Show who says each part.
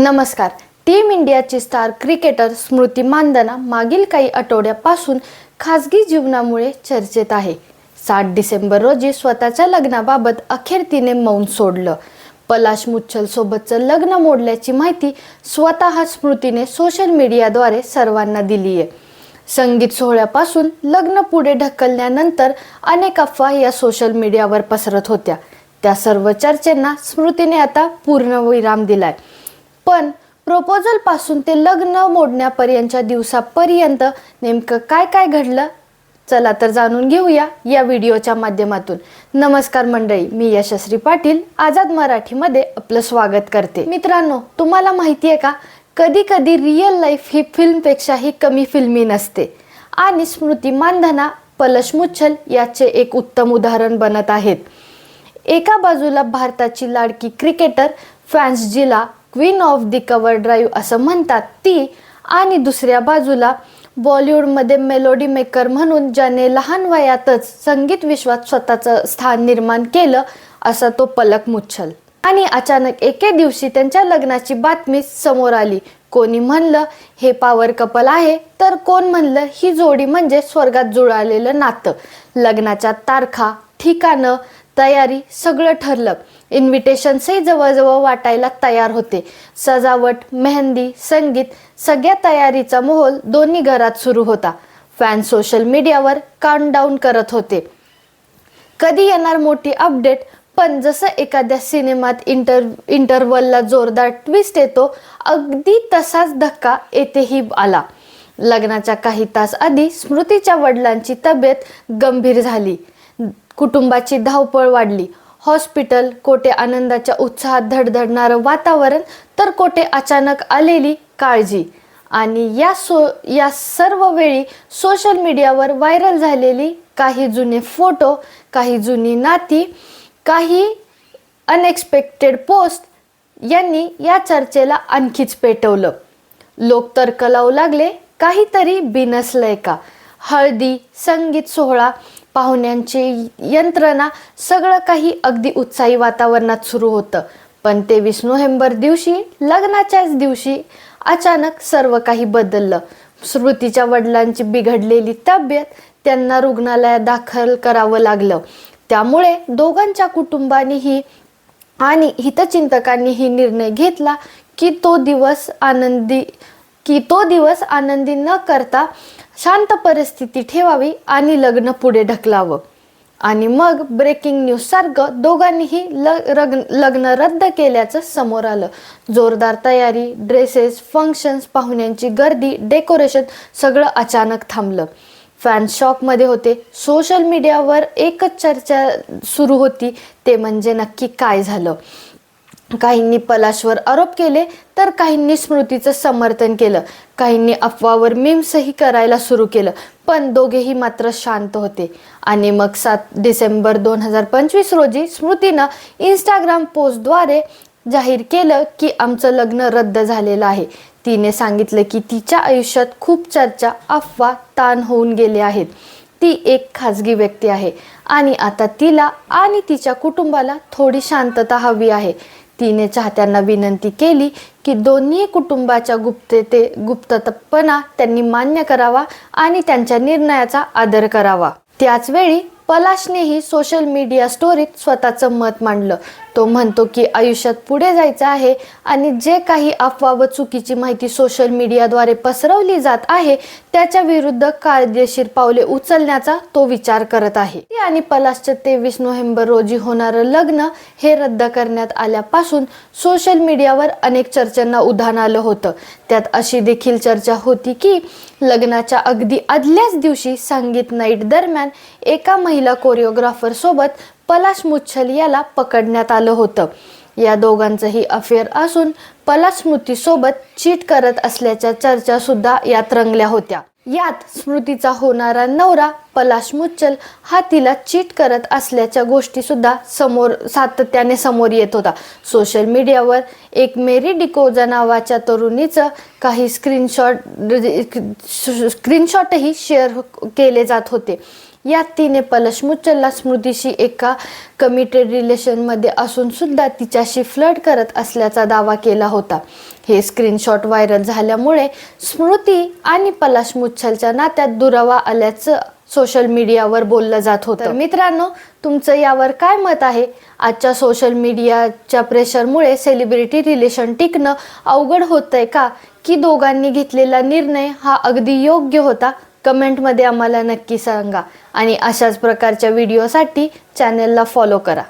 Speaker 1: नमस्कार. टीम इंडियाची star cricketer Smriti Mandhana मागील काही आठवड्यापासून खासगी जीवनामुळे चर्चेत आहे. सात डिसेंबर रोजी स्वतःच्या लग्नाबाबत अखेर तिने मौन सोडलं. पलाश मुच्छलसोबतचं लग्न मोडल्याची माहिती स्वतः स्मृतीने सोशल मीडियाद्वारे सर्वांना दिली आहे संगीत सोहळ्यापासून लग्न पुढे ढकलल्यानंतर अनेक अफवा या सोशल मीडियावर पसरत होत्या. त्या सर्व चर्चेंना स्मृतीने आता पूर्णविराम दिलाय. पण प्रपोजलपासून ते लग्न मोडण्यापर्यंतच्या दिवसापर्यंत नेमकं काय काय घडलं? चला तर जाणून घेऊया या व्हिडिओच्या माध्यमातून. नमस्कार मंडळी मी यशस्वी पाटील आझाद मराठीमध्ये आपलं स्वागत करते. मित्रांनो तुम्हाला माहिती आहे का कधी कधी रिअल लाईफ ही फिल्मपेक्षाही कमी फिल्मी नसते. आणि स्मृती मानधना पलश मुच्छल याचे एक उत्तम उदाहरण बनत आहेत. एका बाजूला भारताची लाडकी क्रिकेटर फॅन्स जिला queen of the cover drive असं म्हणतात ती आणि दुसऱ्या बाजूला बॉलिवूडमध्ये मेलोडी मेकर म्हणून ज्याने लहान वयातच संगीत विश्वात स्वतःचं स्थान निर्माण केलं असा तो पलक मुच्छल. आणि अचानक एके दिवशी त्यांच्या लग्नाची बातमी समोर आली. कोणी म्हणलं हे पॉवर कपल आहे. तर कोण म्हणलं ही जोडी म्हणजे स्वर्गात जुळालेलं नातं. लग्नाच्या तारखा ठिकाणं तयारी सगळं ठरलं. इन्व्हिटेशन्सही जवळजवळ वाटायला तयार होते. सजावट मेहंदी संगीत सगळ्या तयारीचा मोहोल दोन्ही घरात सुरू होता. फॅन सोशल मीडियावर काउंटडाऊन करत होते. कधी येणार मोठी अपडेट पण जसं एखाद्या सिनेमात इंटर इंटरवलला जोरदार ट्विस्ट येतो अगदी तसाच धक्का येथेही आला. लग्नाच्या काही तास आधी स्मृतीच्या वडिलांची तब्येत गंभीर झाली. कुटुंबाची धावपळ वाढली. हॉस्पिटल कोठे आनंदाच्या उत्साहात धडधडणारं वातावरण तर कोठे अचानक आलेली काळजी. आणि या सो या सर्व वेळी सोशल मीडियावर व्हायरल झालेली काही जुने फोटो काही जुनी नाती काही अनएक्सपेक्टेड पोस्ट यांनी या चर्चेला आणखीच पेटवलं. लोक तर्क लावू लागले काहीतरी बिनसलंय का? हळदी संगीत सोहळा पाहुण्यांची यंत्रणा सगळं काही अगदी उत्साही वातावरणात सुरू होतं. पण तेवीस नोव्हेंबर दिवशी लग्नाच्याच दिवशी अचानक सर्व काही बदललं. स्मृतीच्या वडिलांची बिघडलेली तब्येत त्यांना रुग्णालयात दाखल करावं लागलं. त्यामुळे दोघांच्या कुटुंबानीही आणि हितचिंतकांनीही निर्णय घेतला की तो दिवस आनंदी की तो दिवस आनंदी न करता शांत परिस्थिती ठेवावी आणि लग्न पुढे ढकलावं. आणि मग ब्रेकिंग न्यूज सारखं दोघांनीही ल लग्न रद्द केल्याचं समोर आलं. जोरदार तयारी ड्रेसेस फंक्शन्स पाहुण्यांची गर्दी डेकोरेशन सगळं अचानक थांबलं. फॅन्स शॉकमध्ये होते. सोशल मीडियावर एकच चर्चा सुरू होती. ते म्हणजे नक्की काय झालं? काहींनी पलाशवर आरोप केले तर काहींनी स्मृतीचं समर्थन केलं. काहींनी अफवावर मीम्सही करायला सुरू केलं पण दोघेही मात्र शांत होते. आणि मग सात डिसेंबर दोन हजार पंचवीस रोजी स्मृतीनं इंस्टाग्राम पोस्टद्वारे जाहीर केलं की आमचं लग्न रद्द झालेलं आहे. तिने सांगितलं की तिच्या आयुष्यात खूप चर्चा अफवा ताण होऊन गेले आहेत. ती एक खाजगी व्यक्ती आहे आणि आता तिला आणि तिच्या कुटुंबाला थोडी शांतता हवी आहे. तिने चाहत्यांना विनंती केली की दोन्ही कुटुंबाच्या गुप्तते गुप्तपणा त्यांनी मान्य करावा आणि त्यांच्या निर्णयाचा आदर करावा. त्याच वेळी पलाशनेही सोशल मीडिया स्टोरीत स्वतःचं मत मांडलं. तो म्हणतो की आयुष्यात पुढे जायचं आहे आणि जे काही अफवा व चुकीची माहिती सोशल मीडियाद्वारे पसरवली जात आहे त्याच्या विरुद्ध कायदेशीर पावले उचलण्याचा तो विचार करत आहे. आणि पलाशचे तेवीस नोव्हेंबर रोजी होणारं लग्न हे रद्द करण्यात आल्यापासून सोशल मीडियावर अनेक चर्चांना उधाण आलं होतं. त्यात अशी देखील चर्चा होती की लग्नाच्या अगदी आदल्याच दिवशी संगीत नाईट दरम्यान एका महिला कोरिओग्राफर सोबत पलाश मुच्छल याला पकडण्यात आलं होतं. या दोघांचंही अफेअर असून पला स्मृतीसोबत चीट करत असल्याच्या चर्चा सुद्धा यात रंगल्या होत्या. यात स्मृतीचा होणारा नवरा पलाश मुच्छल हा तिला चीट करत असल्याच्या गोष्टी सुद्धा समोर सातत्याने समोर येत होता. सोशल मीडियावर एक मेरी डिकोजा नावाच्या तरुणीचं काही स्क्रीनशॉट स्क्रीनशॉटही शेअर केले जात होते. यात तिने पलशमुच्चलला स्मृतीशी एका कमिटेड रिलेशनमध्ये असून सुद्धा तिच्याशी फ्लड करत असल्याचा दावा केला होता. हे स्क्रीनशॉट व्हायरल झाल्यामुळे स्मृती आणि पलाश मुच्छलच्या नात्यात दुरावा आल्याचं सोशल मीडियावर बोललं जात होतं. मित्रांनो तुमचं यावर काय मत आहे? आजच्या सोशल मीडियाच्या प्रेशरमुळे सेलिब्रिटी रिलेशन टिकणं अवघड होतंय का? की दोघांनी घेतलेला निर्णय हा अगदी योग्य होता? कमेंटमध्ये आम्हाला नक्की सांगा. आणि अशाच प्रकारच्या व्हिडिओसाठी चॅनलला फॉलो करा.